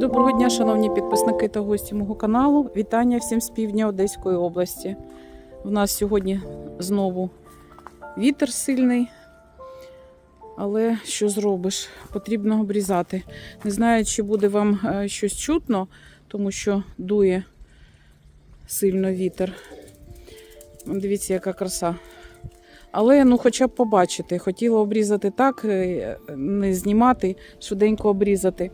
Доброго дня, шановні підписники та гості мого каналу. Вітання всім з півдня Одеської області. У нас сьогодні знову вітер сильний, але що зробиш? Потрібно обрізати. Не знаю, чи буде вам е, щось чутно, тому що дує сильно вітер. Дивіться, яка краса. Але ну, хоча б побачити. Хотіла обрізати так, е, не знімати, швиденько обрізати.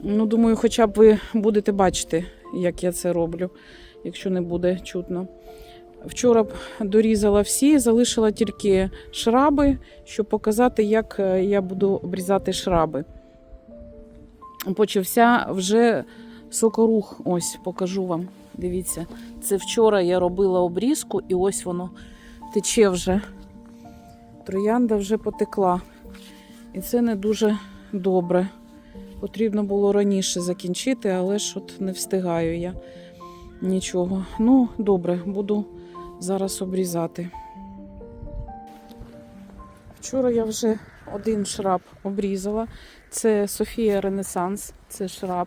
Ну, думаю, хоча б ви будете бачити, як я це роблю, якщо не буде чутно. Вчора б дорізала всі, залишила тільки шраби, щоб показати, як е, я буду обрізати шраби. Почався вже сокорух. Ось покажу вам. Дивіться, це вчора я робила обрізку, і ось воно тече вже. Троянда вже потекла. І це не дуже добре. Потрібно було раніше закінчити, але ж от не встигаю я нічого. Ну, добре, буду зараз обрізати. Вчора я вже один шраб обрізала. Це Софія Ренесанс, це шраб.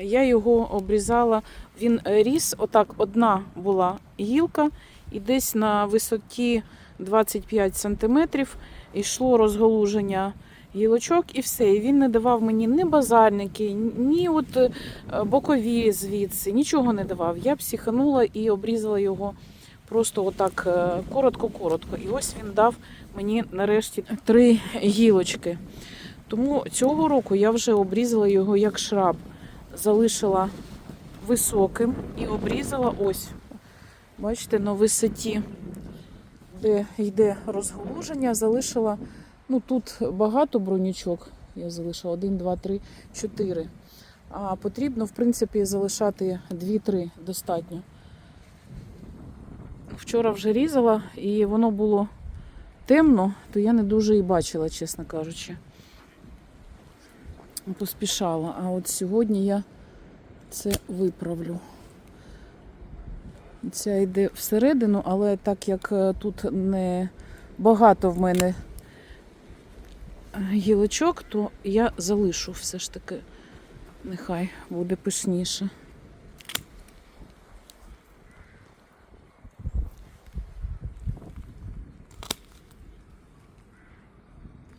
Я його обрізала, він ріс, отак одна була гілка, і десь на висоті 25 сантиметрів йшло розголуження гілочок і все. І він не давав мені ні базальники, ні от е, бокові звідси, нічого не давав. Я психанула і обрізала його просто отак е, коротко-коротко. І ось він дав мені нарешті три гілочки. Тому цього року я вже обрізала його як шраб, залишила високим і обрізала ось. Бачите, на висоті, де йде розголуження, залишила Ну тут багато бронючок. Я залишила 1, 2, 3, 4. А потрібно, в принципі, залишати 2-3 достатньо. Вчора вже різала і воно було темно, то я не дуже і бачила, чесно кажучи. Поспішала. А от сьогодні я це виправлю. Ця йде всередину, але так як е, тут не багато в мене гілочок, то я залишу все ж таки. Нехай буде пишніше.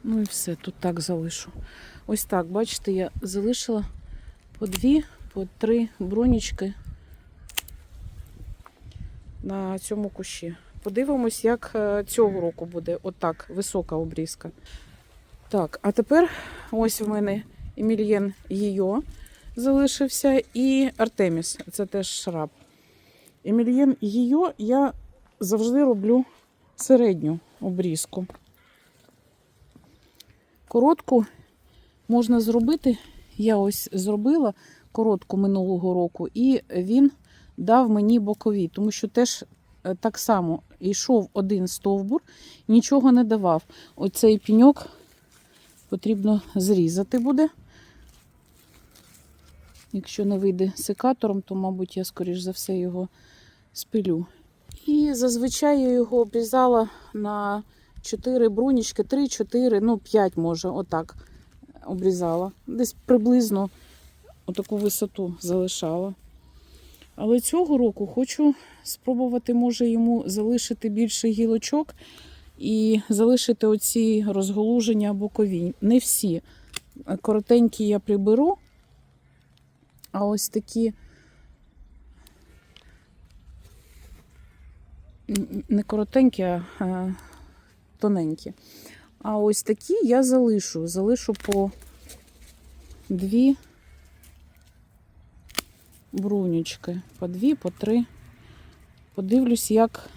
Ну і все, тут так залишу. Ось так, бачите, я залишила по дві, по три бронічки на цьому кущі. Подивимось, як е, цього року буде отак, висока обрізка. Так, а тепер ось в мене Емільєн Гійо залишився і Артеміс, це теж шраб. Емільєн Гійо я завжди роблю середню обрізку. Коротку можна зробити, я ось зробила коротку минулого року, і він дав мені бокові, тому що теж е, так само йшов один стовбур, нічого не давав. Оцей піньок потрібно зрізати буде. Якщо не вийде секатором, то, мабуть, я, скоріш за все, його спилю. І зазвичай я його обрізала на 4 брунічки, 3-4, ну 5 може, отак обрізала. Десь приблизно отаку висоту залишала. Але цього року хочу спробувати, може, йому залишити більше гілочок і залишити оці розголуження бокові. Не всі. Коротенькі я приберу, а ось такі не коротенькі, а тоненькі. А ось такі я залишу. Залишу по дві брунючки, по дві, по три. Подивлюсь, як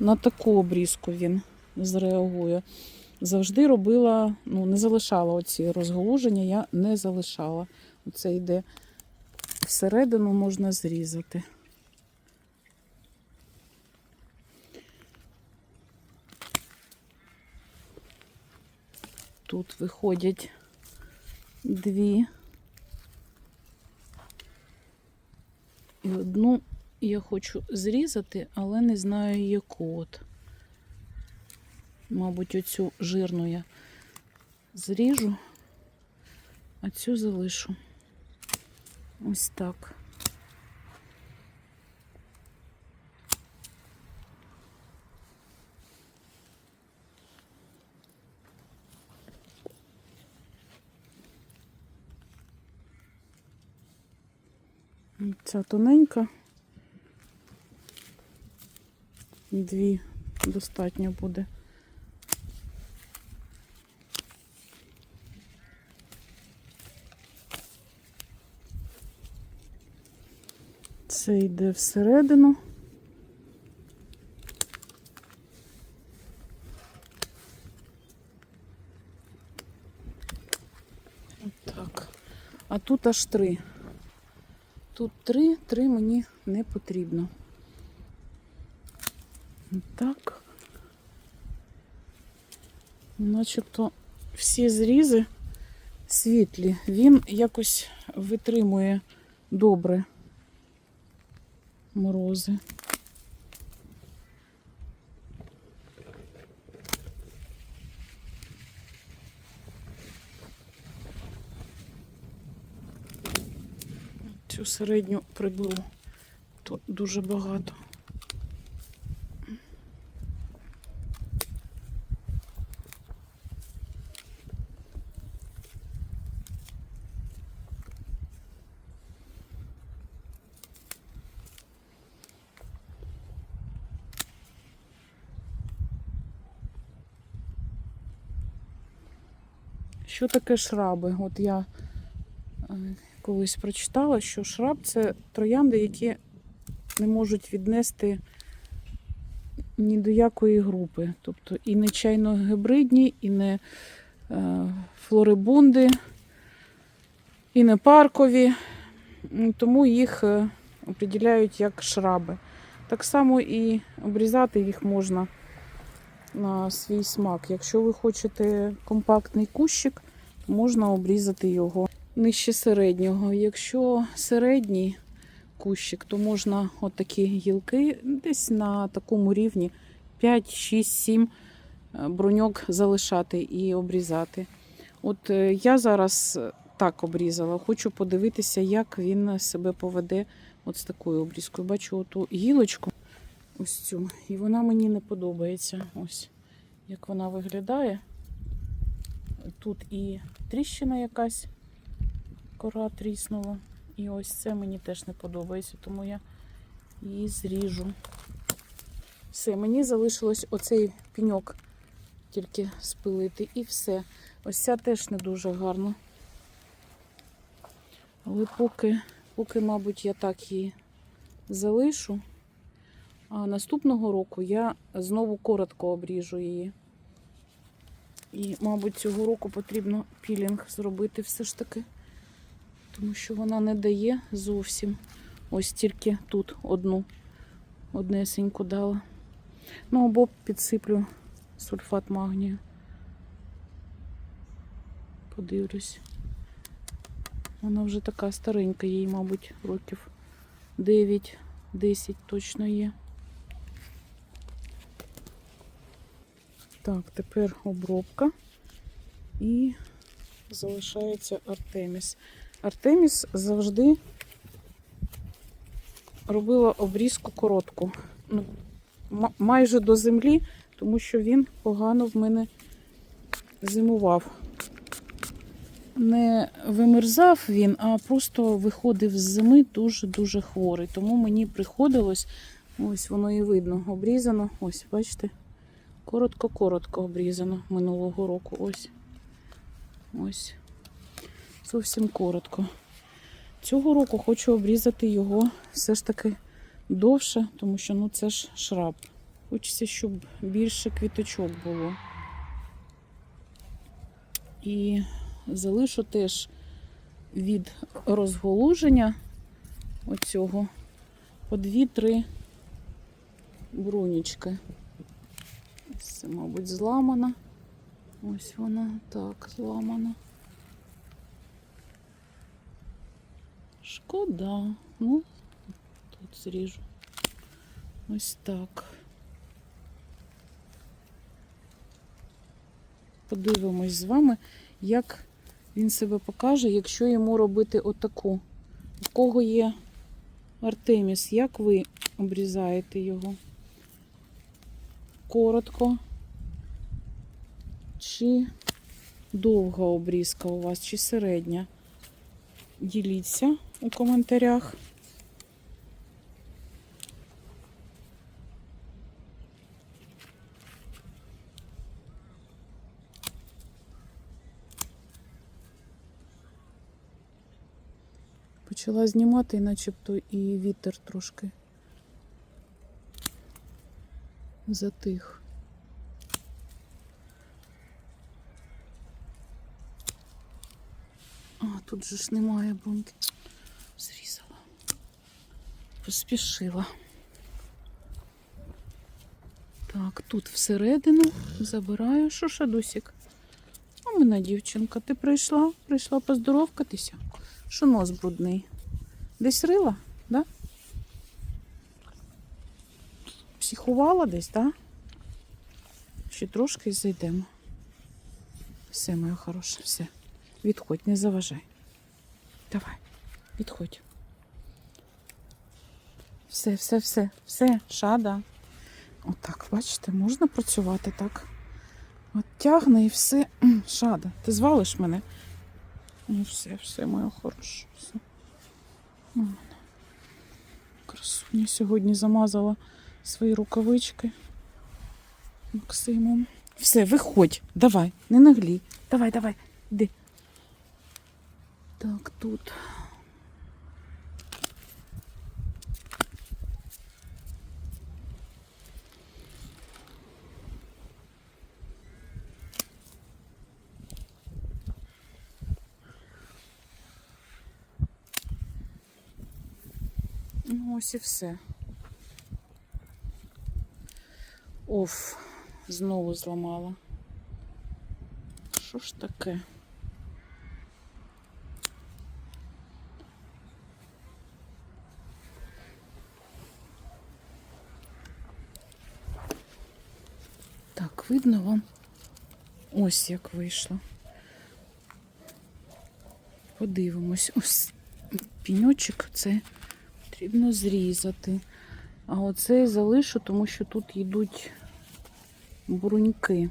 на таку обрізку він зреагує. Завжди робила, ну, не залишала оці розголуження, я не залишала. Оце йде всередину, можна зрізати. Тут виходять дві. І одну я хочу зрізати, але не знаю яку от. Мабуть, оцю жирну я зріжу, а цю залишу. Ось так. Ця тоненька. Дві достатньо буде. Це йде всередину. Так. А тут аж три. Тут три, три мені не потрібно. Так. Начебто всі зрізи світлі. Він якось витримує добре морози. Цю середню приберу. Тут дуже багато. Що таке шраби? От я е, колись прочитала, що шраб це троянди, які не можуть віднести ні до якої групи. Тобто і не чайно-гибридні, і не е, флорибунди, і не паркові. Тому їх е, определяють як шраби. Так само і обрізати їх можна на свій смак. Якщо ви хочете компактний кущик, можна обрізати його нижче середнього. Якщо середній кущик, то можна отакі гілки десь на такому рівні 5, 6, 7 е, броньок залишати і обрізати. От е, я зараз так обрізала. Хочу подивитися, як він себе поведе от з такою обрізкою. Бачу оту гілочку, ось цю, і вона мені не подобається. Ось як вона виглядає. Тут і тріщина якась, кора тріснула. І ось це мені теж не подобається, тому я її зріжу. Все, мені залишилось оцей піньок тільки спилити і все. Ось ця теж не дуже гарна. Але поки, поки, мабуть, я так її залишу. А наступного року я знову коротко обріжу її. І, мабуть, цього року потрібно пілінг зробити все ж таки. Тому що вона не дає зовсім. Ось тільки тут одну однесеньку дала. Ну, або підсиплю сульфат магнію. Подивлюсь. Вона вже така старенька, їй, мабуть, років 9-10 точно є. Так, тепер обробка і залишається Артеміс. Артеміс завжди робила обрізку коротку. Ну, майже до землі, тому що він погано в мене зимував. Не вимерзав він, а просто виходив з зими дуже-дуже хворий. Тому мені приходилось, ось воно і видно, обрізано. Ось, бачите, коротко-коротко обрізано минулого року. Ось. Ось. Зовсім коротко. Цього року хочу обрізати його все ж таки довше, тому що ну, це ж шраб. Хочеться, щоб більше квіточок було. І залишу теж від розголуження оцього по 2-3 брунічки. Це, мабуть, зламана. Ось вона так зламана. Шкода. Ну, тут зріжу. Ось так. Подивимось з вами, як він себе покаже, якщо йому робити отаку У кого є Артеміс, як ви обрізаєте його? Коротко? Чи довга обрізка у вас, чи середня? Діліться у коментарях. Почала знімати, і начебто і вітер трошки затих. А, тут же ж немає бунки. Зрізала. Поспішила. Так, тут всередину забираю. Що шадусік? А мене дівчинка, ти прийшла? Прийшла поздоровкатися? Що нос брудний? Десь рила, да? Психувала десь, да? Ще трошки зайдемо. Все, моя хороша, все. Відходь, не заважай. Давай, відходь. Все, все, все, все, шада. Отак, бачите, можна працювати так. От тягне і все. Шада, ти звалиш мене? Ну, все, все, моя хороша. Все. Красуня сьогодні замазала свої рукавички Максимом. Все, виходь, давай, не наглій. Давай, давай, іди. Так, тут. Ну, ось і все. Оф, знову зламала. Що ж таке? Так, видно вам? Ось як вийшло. Подивимось. Ось піньочок це потрібно зрізати. А оцей залишу, тому що тут йдуть бруньки.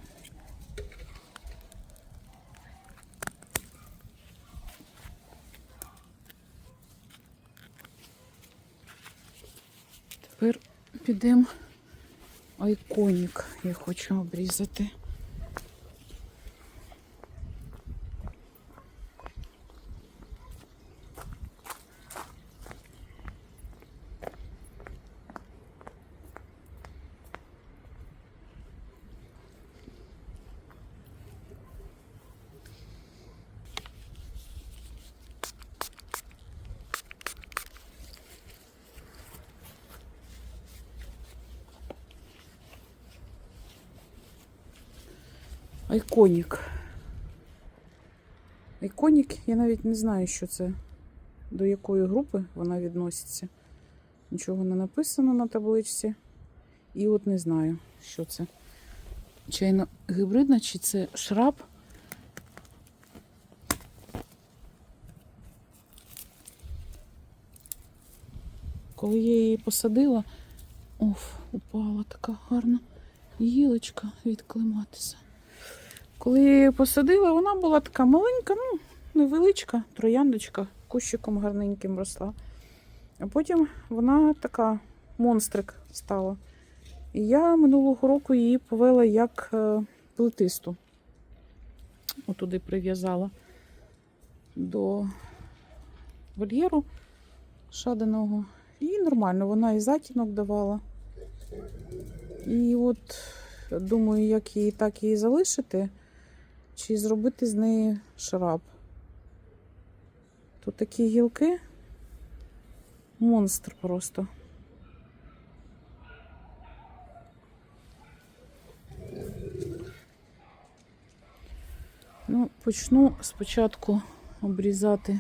Тепер підемо айконік, я хочу обрізати. Айконік. Айконік, я навіть не знаю, що це, до якої групи вона відноситься. Нічого не написано на табличці. І от не знаю, що це. Чайно гібридна, чи це шраб. Коли я її посадила, оф, упала така гарна гілочка від клематиса. Коли я її посадила, вона була така маленька, ну, невеличка, трояндочка, кущиком гарненьким росла. А потім вона така монстрик стала. І я минулого року її повела як е, плетисту. Отуди прив'язала до вольєру шаденого. І нормально, вона і затінок давала. І от думаю, як її так її залишити, чи зробити з неї шраб. Тут такі гілки. Монстр просто. Ну, почну спочатку обрізати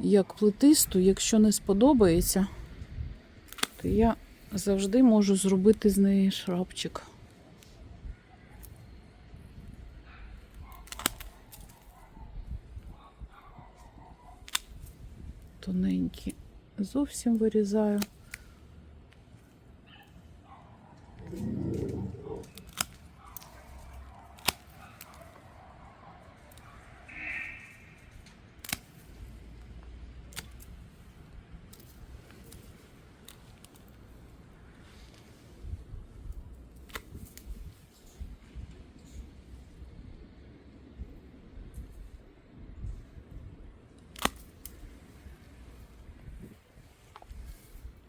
як плетисту. Якщо не сподобається, то я завжди можу зробити з неї шрабчик. Тоненькі зовсім вирізаю.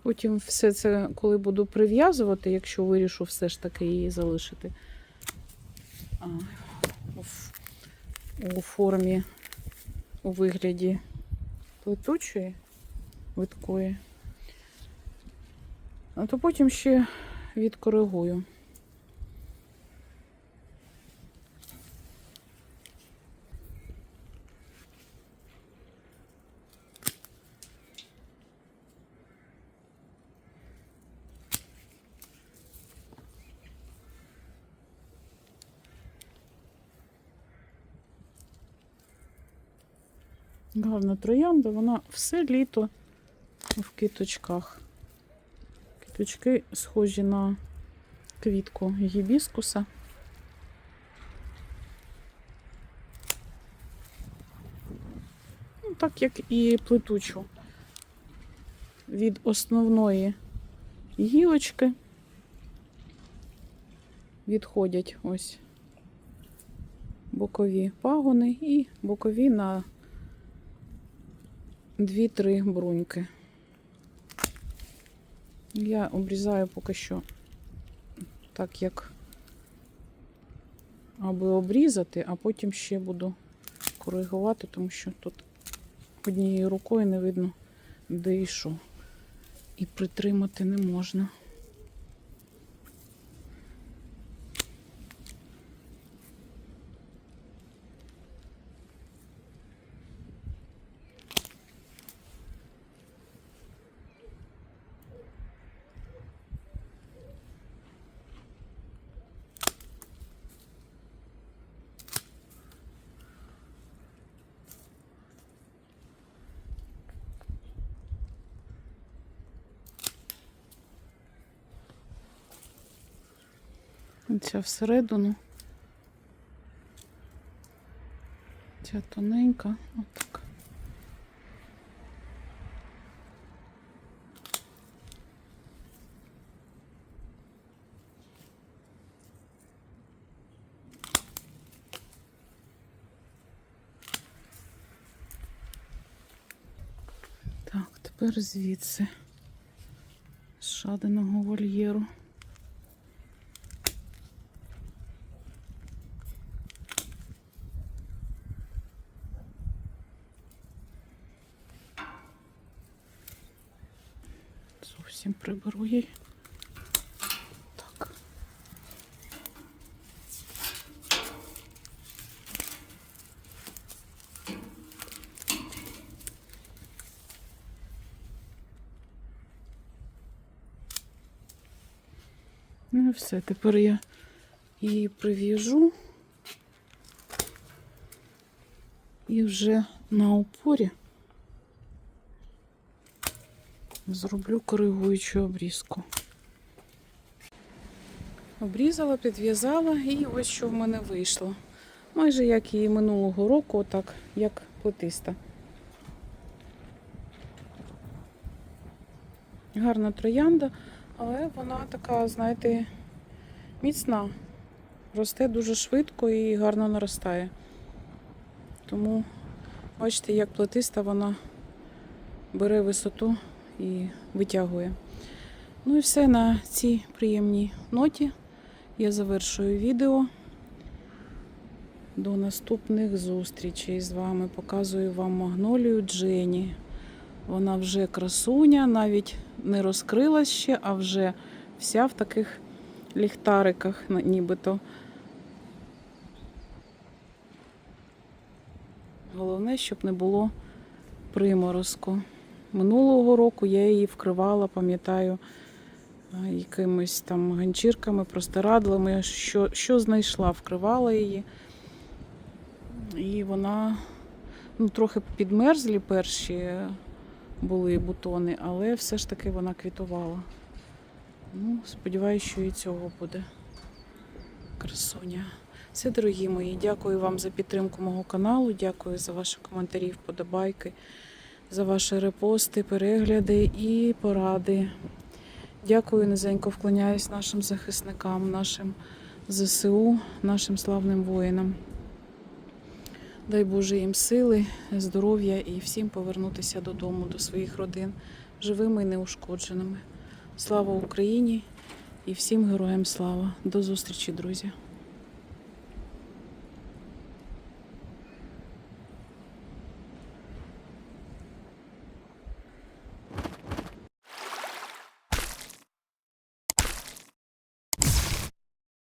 Потім все це, коли буду прив'язувати, якщо вирішу все ж таки її залишити а, у, формі, у вигляді плетучої, виткої, а то потім ще відкоригую. Гарна троянда, вона все літо в квіточках. Квіточки схожі на квітку гібіскуса. Ну, так як і плетучу від основної гілочки відходять ось бокові пагони і бокові на дві-три бруньки. Я обрізаю поки що так, як аби обрізати, а потім ще буду коригувати, тому що тут однією рукою не видно, де і. І притримати не можна. Ця всередину. Ця тоненька, отак. Так, тепер звідси з шаденого вольєру. Зовсім приберу її. Так. Ну все, тепер я її прив'яжу і вже на опорі зроблю коригуючу обрізку. Обрізала, підв'язала і ось що в мене вийшло. Майже як і минулого року, отак, як плетиста. Гарна троянда, але вона така, знаєте, міцна. Росте дуже швидко і гарно наростає. Тому, бачите, як плетиста вона бере висоту і витягує. Ну і все на цій приємній ноті. Я завершую відео. До наступних зустрічей з вами. Показую вам магнолію Джені. Вона вже красуня, навіть не розкрилась ще, а вже вся в таких ліхтариках, нібито. Головне, щоб не було приморозку. Минулого року я її вкривала, пам'ятаю, якимись там ганчірками, простирадлами, що, що знайшла, вкривала її. І вона ну, трохи підмерзлі перші були бутони, але все ж таки вона квітувала. Ну, сподіваюся, що і цього буде красуня. Все, дорогі мої, дякую вам за підтримку мого каналу, дякую за ваші коментарі, вподобайки, за ваші репости, перегляди і поради. Дякую, низенько вклоняюсь нашим захисникам, нашим ЗСУ, нашим славним воїнам. Дай Боже їм сили, здоров'я і всім повернутися додому, до своїх родин, живими і неушкодженими. Слава Україні і всім героям слава. До зустрічі, друзі!